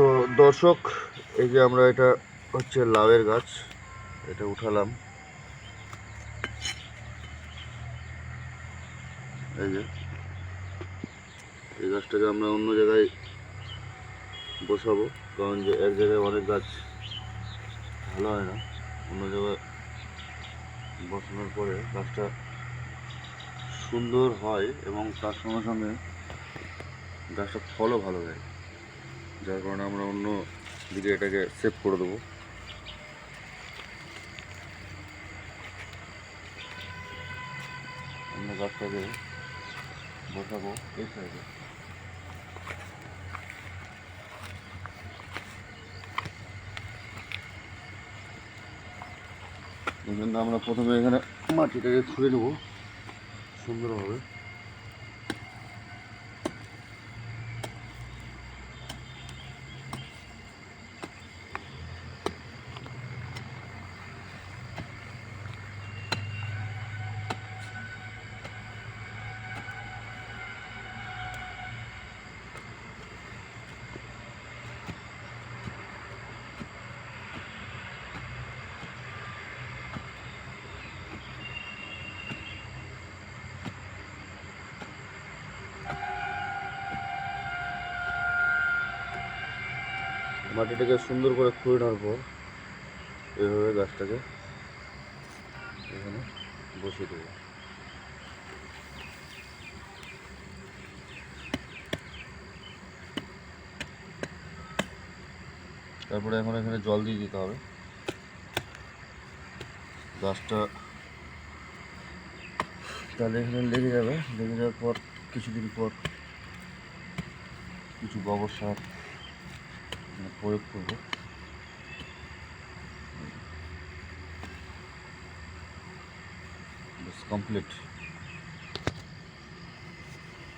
তো দর্শক, এই যে আমরা এটা হচ্ছে লাউয়ের গাছ, এটা উঠালাম। এই যে, এই গাছটাকে আমরা অন্য জায়গায় বসাবো, কারণ যে এক জায়গায় অনেক গাছ ভালো হয় না, অন্য জায়গায় বসানোর পরে গাছটা সুন্দর হয় এবং তার সঙ্গে সঙ্গে গাছটা ফলও ভালো দেয় যার কারণে আমরা অন্য দিকে এটাকে সেভ করে দেবো। অন্য গাছটাকে বসাবো এই সাইডে আমরা প্রথমে এখানে মাটিটাকে খুঁড়ে নেব সুন্দরভাবে। মাটিটাকে সুন্দর করে খুঁড়ে নেওয়ার পর এইভাবে গাছটাকে এখানে বসিয়ে দেবো। তারপরে এখন এখানে জল দিয়ে দিতে হবে। গাছটা তাহলে এখানে লেগে যাবে। লেগে যাওয়ার পর, কিছুদিন পর কিছু গোবর সার এখানে প্রয়োগ করব। কমপ্লিট